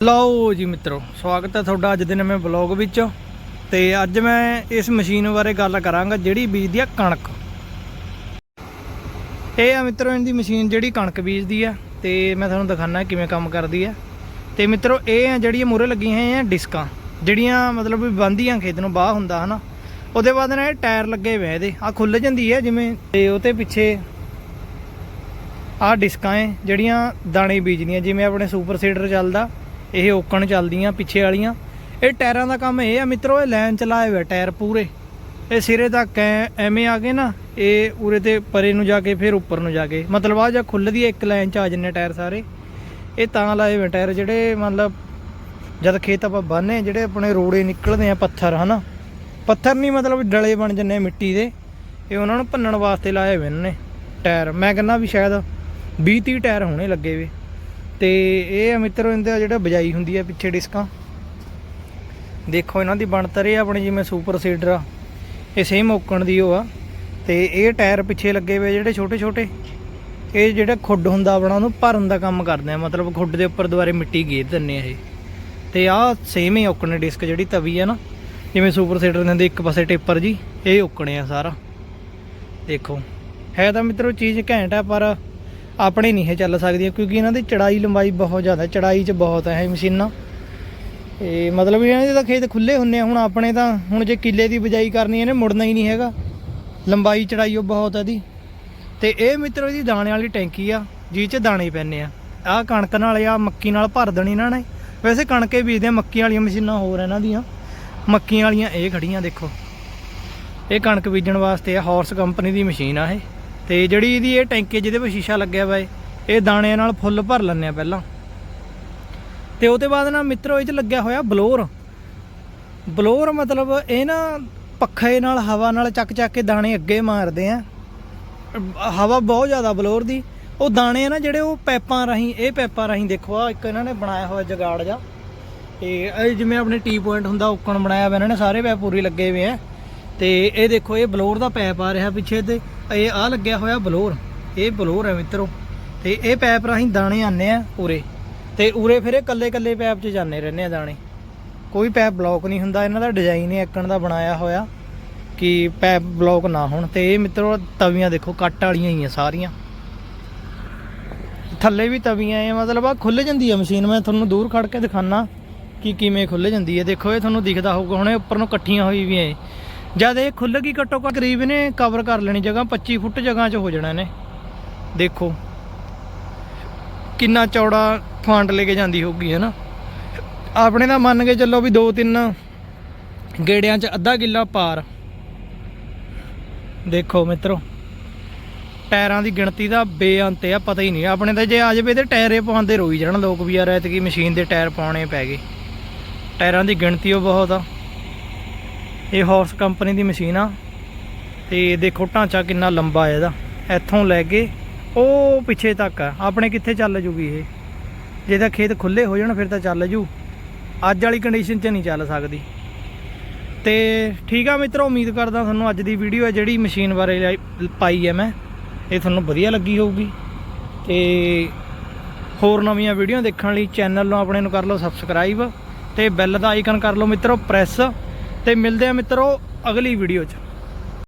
ਲਓ ਜੀ ਮਿੱਤਰੋ, ਸਵਾਗਤ ਹੈ ਤੁਹਾਡਾ ਅੱਜ ਦੇ ਨਵੇਂ ਵਲੌਗ ਵਿੱਚ। ਤੇ ਅੱਜ ਮੈਂ ਇਸ ਮਸ਼ੀਨ ਬਾਰੇ ਗੱਲ ਕਰਾਂਗਾ, ਜਿਹੜੀ ਬੀਜਦੀ ਆ ਕਣਕ। ਇਹ ਆ ਮਿੱਤਰੋ, ਇਹਦੀ ਮਸ਼ੀਨ ਜਿਹੜੀ ਕਣਕ ਬੀਜਦੀ ਆ, ਤੇ ਮੈਂ ਤੁਹਾਨੂੰ ਦਿਖਾਣਾ ਕਿਵੇਂ ਕੰਮ ਕਰਦੀ ਆ। ਤੇ ਮਿੱਤਰੋ, ਇਹ ਆ ਜਿਹੜੀਆਂ ਮੂਰੇ ਲੱਗੀਆਂ ਹੋਈਆਂ ਡਿਸਕਾਂ, ਜਿਹੜੀਆਂ ਮਤਲਬ ਵੀ ਬੰਦੀਆਂ ਖੇਤ ਨੂੰ, ਬਾਹ ਹੁੰਦਾ, ਹਨਾ। ਉਹਦੇ ਬਾਅਦ ਨਾ ਇਹ ਟਾਇਰ ਲੱਗੇ ਹੋਏ ਇਹਦੇ ਆ ਖੁੱਲ ਜਾਂਦੀ ਹੈ ਜਿਵੇਂ, ਤੇ ਉਹ ਪਿੱਛੇ ਆਹ ਡਿਸਕਾਂ ਏ, ਜਿਹੜੀਆਂ ਦਾਣੇ ਬੀਜਦੀਆਂ, ਜਿਵੇਂ ਆਪਣੇ ਸੁਪਰ ਸੀਡਰ ਚੱਲਦਾ। ਇਹ ਓਕਣ ਚੱਲਦੀਆਂ ਪਿੱਛੇ ਵਾਲੀਆਂ। ਇਹ ਟਾਇਰਾਂ ਦਾ ਕੰਮ ਇਹ ਆ ਮਿੱਤਰੋ, ਇਹ ਲਾਈਨ ਚਲਾਏ ਹੋਏ ਟਾਇਰ ਪੂਰੇ। ਇਹ ਸਿਰੇ ਤੱਕ ਐ, ਐਵੇਂ ਆ ਗਏ ਨਾ, ਇਹ ਉਰੇ ਤੇ ਪਰੇ ਨੂੰ ਜਾ ਕੇ, ਫਿਰ ਉੱਪਰ ਨੂੰ ਜਾ ਕੇ। ਮਤਲਬ ਆ ਜਾਂ ਖੁੱਲਦੀ ਹੈ ਇੱਕ ਲਾਈਨ ਚ ਆ ਜੰਨੇ ਟਾਇਰ ਸਾਰੇ। ਇਹ ਤਾਂ ਲਾਏ ਹੋਏ ਟਾਇਰ ਜਿਹੜੇ ਮਤਲਬ ਜਦ ਖੇਤ ਆਪਾਂ ਬਾਨੇ ਜਿਹੜੇ ਆਪਣੇ ਰੋੜੇ ਨਿਕਲਦੇ ਆ ਪੱਥਰ, ਹਨਾ? ਪੱਥਰ ਨਹੀਂ ਮਤਲਬ ਡਲੇ ਬਣ ਜੰਨੇ ਮਿੱਟੀ ਦੇ। ਇਹ ਉਹਨਾਂ ਨੂੰ ਭੰਨਣ ਵਾਸਤੇ ਲਾਏ ਹੋਏ ਨੇ ਟਾਇਰ। ਮੈਂ ਕਹਿੰਦਾ ਵੀ ਸ਼ਾਇਦ 20 30 ਟਾਇਰ ਹੋਣੇ ਲੱਗੇ ਵੇ। ਤੇ ਇਹ ਆ ਮਿੱਤਰੋ, ਇਹਦਾ ਜਿਹੜਾ ਬਜਾਈ ਹੁੰਦੀ ਹੈ ਪਿੱਛੇ ਡਿਸਕਾਂ। ਦੇਖੋ, ਇਹਨਾਂ ਦੀ ਬਣਤਰ ਇਹ ਆਪਣੀ ਜਿਵੇਂ ਸੁਪਰ ਸੀਡਰ ਆ। ਇਹ ਸੇਮ ਓਕਣ ਦੀ ਉਹ ਆ। ਤੇ ਇਹ ਟਾਇਰ ਪਿੱਛੇ ਲੱਗੇ ਹੋਏ ਜਿਹੜੇ ਛੋਟੇ ਛੋਟੇ ਇਹ ਜਿਹੜਾ ਖੁੱਡ ਹੁੰਦਾ ਆਪਣਾ, ਉਹਨੂੰ ਭਰਨ ਦਾ ਕੰਮ ਕਰਦੇ ਆ। ਮਤਲਬ ਖੁੱਡ ਦੇ ਉੱਪਰ ਦੁਬਾਰੇ ਮਿੱਟੀ ਗੇਰ ਦਿੰਨੇ ਆ ਇਹ। ਤੇ ਆਹ ਸੇਮ ਹੀ ਓਕਣੇ ਡਿਸਕ ਜਿਹੜੀ ਤਵੀ ਆ ਨਾ, ਜਿਵੇਂ ਸੁਪਰ ਸੀਡਰ ਦੇ ਇੱਕ ਪਾਸੇ ਟੇਪਰ ਜੀ, ਇਹ ਓਕਣੇ ਆ ਸਾਰਾ। ਦੇਖੋ, ਹੈ ਤਾਂ ਮਿੱਤਰੋ ਚੀਜ਼ ਘੈਂਟ ਆ, ਪਰ ਆਪਣੇ ਨਹੀਂ ਇਹ ਚੱਲ ਸਕਦੀਆਂ, ਕਿਉਂਕਿ ਇਹਨਾਂ ਦੀ ਚੜਾਈ ਲੰਬਾਈ ਬਹੁਤ ਜ਼ਿਆਦਾ ਚੜਾਈ 'ਚ ਬਹੁਤ ਹੈ ਇਹ ਮਸ਼ੀਨਾਂ। ਇਹ ਮਤਲਬ ਇਹਨਾਂ ਦੇ ਤਾਂ ਖੇਤ ਖੁੱਲੇ ਹੁੰਨੇ ਆ, ਹੁਣ ਆਪਣੇ ਤਾਂ ਹੁਣ ਜੇ ਕਿੱਲੇ ਦੀ ਬਜਾਈ ਕਰਨੀ ਇਹਨੇ ਮੁੜਨਾ ਹੀ ਨਹੀਂ ਹੈਗਾ। ਲੰਬਾਈ, ਚੜਾਈ ਉਹ ਬਹੁਤ ਹੈ ਦੀ ਤੇ ਇਹ ਮਿੱਤਰੋ ਇਹਦੀ ਦਾਣੇ ਵਾਲੀ ਟੈਂਕੀ ਆ ਜਿਹ 'ਚ ਦਾਣੇ ਪੈਣੇ ਆ। ਆਹ ਕਣਕ ਨਾਲ ਆ ਮੱਕੀ ਨਾਲ ਭਰ ਦੇਣੀ ਇਹਨਾਂ ਨੇ। ਵੈਸੇ ਕਣਕੇ ਬੀਜਦੇ ਆ, ਮੱਕੀ ਵਾਲੀਆਂ ਮਸ਼ੀਨਾਂ ਹੋਰ ਇਹਨਾਂ ਦੀਆਂ। ਮੱਕੀਆਂ ਵਾਲੀਆਂ ਇਹ ਖੜੀਆਂ ਦੇਖੋ। ਇਹ ਕਣਕ ਬੀਜਣ ਵਾਸਤੇ ਆ ਹਾਰਸ ਕੰਪਨੀ ਦੀ ਮਸ਼ੀਨ ਆ ਇਹ। ਤੇ ਜਿਹੜੀ ਇਹਦੀ ਇਹ ਟੈਂਕੀ ਜਿਹਦੇ ਵਿੱਚ ਸ਼ੀਸ਼ਾ ਲੱਗਿਆ ਵਾ ਇਹ ਇਹ ਦਾਣਿਆਂ ਨਾਲ ਫੁੱਲ ਭਰ ਲੈਂਦੇ ਆ ਪਹਿਲਾਂ। ਤੇ ਉਹਦੇ ਬਾਅਦ ਨਾ ਮਿੱਤਰੋ, ਇਹ 'ਚ ਲੱਗਿਆ ਹੋਇਆ ਬਲੋਰ। ਬਲੋਰ ਮਤਲਬ ਇਹ ਨਾ ਪੱਖੇ ਨਾਲ, ਹਵਾ ਨਾਲ ਚੱਕ ਚੱਕ ਕੇ ਦਾਣੇ ਅੱਗੇ ਮਾਰਦੇ ਆ। ਹਵਾ ਬਹੁਤ ਜ਼ਿਆਦਾ ਬਲੋਰ ਦੀ। ਉਹ ਦਾਣੇ ਆ ਨਾ ਜਿਹੜੇ ਉਹ ਪੈਪਾਂ ਰਾਹੀਂ, ਇਹ ਪੈਪਾਂ ਰਾਹੀਂ ਦੇਖੋ ਆ ਇੱਕ ਇਹਨਾਂ ਨੇ ਬਣਾਇਆ ਹੋਇਆ ਜਗਾੜ ਜਾ ਤੇ ਇਹ ਜਿਵੇਂ ਆਪਣੇ ਟੀ ਪੁਆਇੰਟ ਹੁੰਦਾ, ਉੱਕਣ ਬਣਾਇਆ ਹੋਇਆ ਇਹਨਾਂ ਨੇ, ਸਾਰੇ ਪੈਪ ਪੂਰੀ ਲੱਗੇ ਹੋਏ ਆ। ਤੇ ਇਹ ਦੇਖੋ, ਇਹ ਬਲੋਰ ਦਾ ਪੈਪ ਆ ਰਿਹਾ ਪਿੱਛੇ ਤੇ। ਇਹ ਆ ਲੱਗਿਆ ਹੋਇਆ ਬਲੋਰ, ਇਹ ਬਲੋਰ ਹੈ ਮਿੱਤਰੋ, ਤੇ ਇਹ ਪੈਪ ਰਾਹੀਂ ਦਾਣੇ ਆਨੇ ਆ ਉਰੇ, ਤੇ ਉਰੇ ਫਿਰ ਇਹ ਕੱਲੇ ਕੱਲੇ ਪੈਪ 'ਚ ਜਾਂਦੇ ਰਹਿੰਦੇ ਆ ਦਾਣੇ। ਕੋਈ ਪੈਪ ਬਲੌਕ ਨਹੀਂ ਹੁੰਦਾ, ਇਹਨਾਂ ਦਾ ਡਿਜ਼ਾਈਨ ਹੀ ਇੱਕਣ ਦਾ ਬਣਾਇਆ ਹੋਇਆ ਕਿ ਪੈਪ ਬਲੌਕ ਨਾ ਹੋਣ, ਤੇ ਇਹ ਮਿੱਤਰੋ ਤਵੀਆਂ ਦੇਖੋ, ਕੱਟ ਵਾਲੀਆਂ ਹੀ ਆ ਸਾਰੀਆਂ। ਥੱਲੇ ਵੀ ਤਵੀਆਂ ਆ, ਮਤਲਬ ਆ ਖੁੱਲ ਜਾਂਦੀ ਆ ਮਸ਼ੀਨ, ਮੈਂ ਤੁਹਾਨੂੰ ਦੂਰ ਖੜ ਕੇ ਦਿਖਾਣਾ ਕਿ ਕਿਵੇਂ ਖੁੱਲ ਜਾਂਦੀ ਹੈ ਦੇਖੋ, ਇਹ ਤੁਹਾਨੂੰ ਦਿਖਦਾ ਹੋਊਗਾ, ਹੁਣ ਇਹ ਉੱਪਰ ਨੂੰ ਇਕੱਠੀਆਂ ਹੋਈ ਵੀ ਐ ਜਦ ਇਹ ਖੁੱਲ ਗਈ ਘੱਟੋ ਘੱਟ ਕਰੀਬ ਨੇ ਕਵਰ ਕਰ ਲੈਣੀ ਜਗ੍ਹਾ 25 ਫੁੱਟ ਜਗ੍ਹਾ 'ਚ ਹੋ ਜਾਣਾ ਨੇ ਦੇਖੋ, ਕਿੰਨਾ ਚੌੜਾ ਫਾਂਟ ਲੈ ਕੇ ਜਾਂਦੀ ਹੋਊਗੀ, ਹੈ ਨਾ? ਆਪਣੇ ਤਾਂ ਮੰਨ ਕੇ ਚੱਲੋ ਵੀ ਦੋ ਤਿੰਨ ਗੇੜਿਆਂ 'ਚ ਅੱਧਾ ਕਿੱਲਾ ਪਾਰ। ਦੇਖੋ ਮਿੱਤਰੋ, ਟਾਇਰਾਂ ਦੀ ਗਿਣਤੀ ਦਾ ਬੇਅੰਤ ਆ, ਪਤਾ ਹੀ ਨਹੀਂ। ਆਪਣੇ ਤਾਂ ਜੇ ਆ ਜਾਵੇ ਤੇ ਟਾਇਰੇ ਪਾਉਂਦੇ ਰੋਈ ਜਾਣ। ਲੋਕ ਵੀ ਯਾਰ ਐਤਕੀ ਮਸ਼ੀਨ ਦੇ ਟਾਇਰ ਪਾਉਣੇ ਪੈ ਗਏ। ਟਾਇਰਾਂ ਦੀ ਗਿਣਤੀ ਉਹ ਬਹੁਤ ਆ। ਇਹ ਹਾਰਸ ਕੰਪਨੀ ਦੀ ਮਸ਼ੀਨ ਆ। ਤੇ ਦੇਖੋ ਢਾਂਚਾ ਕਿੰਨਾ ਲੰਬਾ ਹੈ ਇਹਦਾ। ਇੱਥੋਂ ਲੈ ਕੇ ਉਹ ਪਿੱਛੇ ਤੱਕ ਆ। ਆਪਣੇ ਕਿੱਥੇ ਚੱਲ ਜੂਗੀ ਇਹ? ਜੇ ਤਾਂ ਖੇਤ ਖੁੱਲੇ ਹੋ ਜਾਣ, ਫਿਰ ਤਾਂ ਚੱਲ ਜੂ। ਅੱਜ ਵਾਲੀ ਕੰਡੀਸ਼ਨ 'ਚ ਨਹੀਂ ਚੱਲ ਸਕਦੀ। ਤੇ ਠੀਕ ਆ ਮਿੱਤਰੋ, ਉਮੀਦ ਕਰਦਾ ਤੁਹਾਨੂੰ ਅੱਜ ਦੀ ਵੀਡੀਓ ਹੈ ਜਿਹੜੀ ਮਸ਼ੀਨ ਬਾਰੇ ਲਾਈ- ਪਾਈ ਹੈ ਮੈਂ। ਇਹ ਤੁਹਾਨੂੰ ਵਧੀਆ ਲੱਗੀ ਹੋਊਗੀ। ਤੇ ਹੋਰ ਨਵੀਆਂ ਵੀਡੀਓ ਦੇਖਣ ਲਈ ਚੈਨਲ ਨੂੰ ਆਪਣੇ ਨੂੰ ਕਰ ਲਓ ਸਬਸਕ੍ਰਾਈਬ ਤੇ ਬੈਲ ਦਾ ਆਈਕਨ ਕਰ ਲਓ ਮਿੱਤਰੋ ਪ੍ਰੈਸ ਤੇ ਮਿਲਦੇ ਆ ਮਿੱਤਰੋ ਅਗਲੀ ਵੀਡੀਓ 'ਚ।